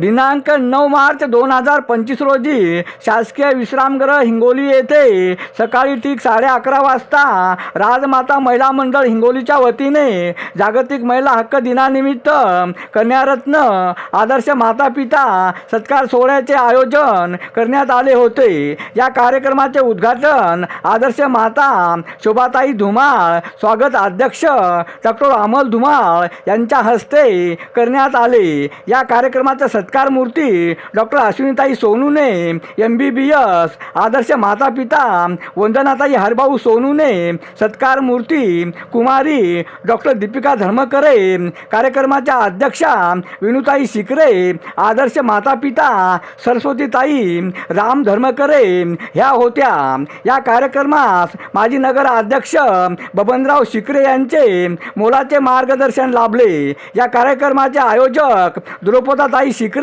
दिनांक नऊ मार्च दोन हजार पंचवीस रोजी शासकीय विश्रामगृह हिंगोली येथे सकाळी ठीक साडे अकरा वाजता राजमाता महिला मंडळ हिंगोलीच्या वतीने जागतिक महिला हक्क दिनानिमित्त कन्यारत्न आदर्श माता पिता सत्कार सोहळ्याचे आयोजन करण्यात आले होते. या कार्यक्रमाचे उद्घाटन आदर्श माता शोभाताई धुमाळ स्वागत अध्यक्ष डॉक्टर अमोल धुमाळ यांच्या हस्ते करण्यात आले. या कार्यक्रमाचा सत्कार मूर्ती doctor अश्विनीताई Sonune M B B S आदर्श माता पिता वंदनाताई हरभाऊ सोनूने सत्कार मूर्ती कुमारी डॉक्टर दीपिका धर्मकरे कार्यक्रमाच्या अध्यक्षा विनुताई शिकरे आदर्श माता पिता सरस्वतीताई राम धर्मकरे ह्या होत्या. या कार्यक्रमास माजी नगर अध्यक्ष बबनराव शिकरे यांचे मोलाचे मार्गदर्शन लाभले. या कार्यक्रमाचे आयोजक द्रौपदाताई शिकरे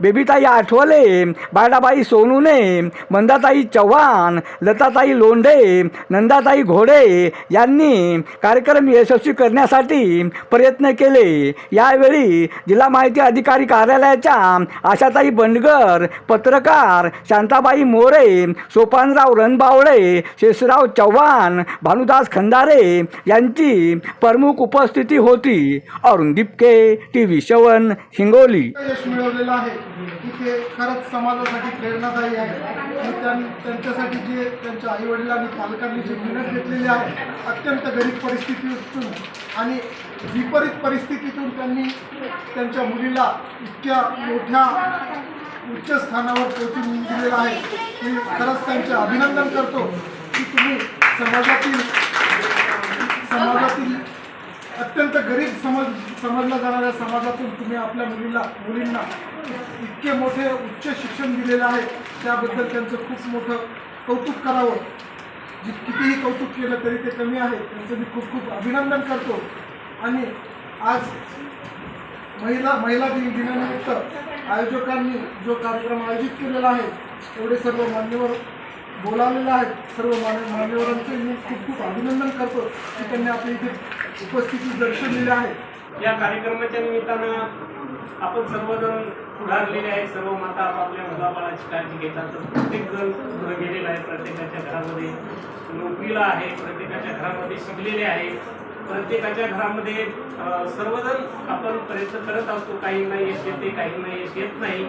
बेबीताई आठवले बायडाबाई सोनूने मंदाताई चव्हाण लताताई लोंढे नंदाताई घोडे यांनी कार्यक्रम यशस्वी करण्यासाठी प्रयत्न केले. यावेळी जिल्हा माहिती अधिकारी कार्यालयाच्या आशाताई बंडगर पत्रकार शांताबाई मोरे सोपानराव रणबावळे शेषराव चव्हाण भानुदास खंदारे यांची प्रमुख उपस्थिती होती. अरुण दिपके टी व्ही शवन हिंगोली. मिळवलेलं आहे. की ते खरंच समाजासाठी प्रेरणादायी आहे. आणि त्यां त्यांच्यासाठी जे त्यांच्या आईवडिलांनी पालकांनी जी मेहनत घेतलेली आहे अत्यंत गरीब परिस्थितीतून आणि विपरीत परिस्थितीतून त्यांनी त्यांच्या मुलीला इतक्या मोठ्या उच्च स्थानावर पोहोचून दिलेलं आहे. मी खरंच त्यांचे अभिनंदन करतो की तुम्ही समाजातील समाजातील अत्यंत गरीब समज समजल्या जाणाऱ्या समाजातून तुम्ही आपल्या मुलीला मुलींना इतके मोठे उच्च शिक्षण दिलेलं आहे त्याबद्दल त्यांचं खूप मोठं कौतुक करावं. जे कितीही कौतुक केलं तरी ते कमी आहे त्यांचं मी खूप खूप अभिनंदन करतो. आणि आज महिला महिला दिन दिनानिमित्त आयोजकांनी जो कार्यक्रम आयोजित केलेला आहे एवढे सर्व मान्यवर बोलावलेलं आहे सर्व मान मान्यवरांचे मी खूप खूप अभिनंदन करतो की त्यांनी आपल्या इथे उपस्थिती दर्शवलेली आहे. या कार्यक्रमाच्या निमित्तानं आपण सर्वजण पुढारलेले आहे सर्व माता आपापल्या मुलाबाळाची काळजी घेतात. तर प्रत्येकजण पुढे गेलेला आहे. प्रत्येकाच्या घरामध्ये नोकरीला आहे. प्रत्येकाच्या घरामध्ये शिकलेले आहे. प्रत्येकाच्या घरामध्ये सर्वजण आपण प्रयत्न करत असतो. काहींना यश येते काहींना यश येत नाही.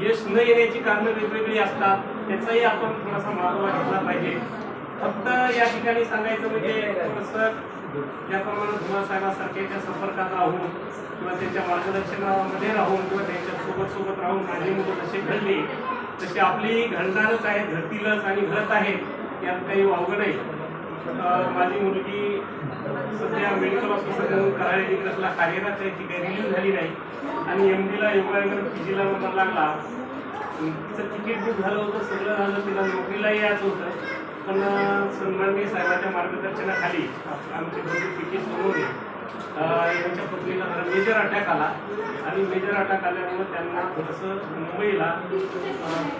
यश न येण्याची कारणं वेगवेगळी असतात. त्याचाही आपण थोडासा मागोवा घेतला पाहिजे. फक्त या ठिकाणी सांगायचं म्हणजे थोडंसं त्याप्रमाणे धुमाळ त्या संपर्कात राहून किंवा त्यांच्या मार्गदर्शनामध्ये राहून किंवा त्यांच्यासोबत सोबत राहून माझी मुलं जसे घडली तसे आपली घडणारच आहे घडतीलच आणि घडत आहेत यात काही वावगं नाही. माझी मुलगी सध्या मेडिकल ऑफिसर म्हणून कराळे डिग्रसला कार्यरत आहे ती काही रिलीज झाली नाही. आणि एम डीला योगानगर पी जीला नंबर लागला. तिचं तिकीट बुक झालं होतं सगळं झालं तिला नोकरीलाही यायचं होतं. पण अं, सन्माननीय साहेबांच्या मार्गदर्शनाखाली आप- आमचे दोन्ही तिकीट सोडवले यांच्या पत्नीला जरा मेजर अटॅक आला. आणि मेजर अटॅक आल्यामुळं त्यांना थोडंसं मुंबईला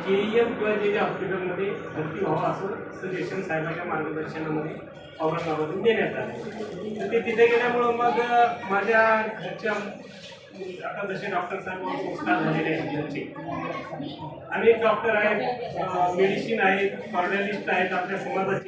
के ई एम किंवा जे जे हॉस्पिटलमध्ये भरती व्हावं असं सजेशन साहेबांच्या मार्गदर्शनामध्ये औरंगाबादून देण्यात आलं. तर ते तिथे गेल्यामुळं मग माझ्या घरच्या आता जसे डॉक्टर साहेब संस्कार झालेले आहेत घरचे अनेक डॉक्टर आहेत मेडिसिन आहेत कॉर्डियालिस्ट आहेत आपल्या समाजाचे.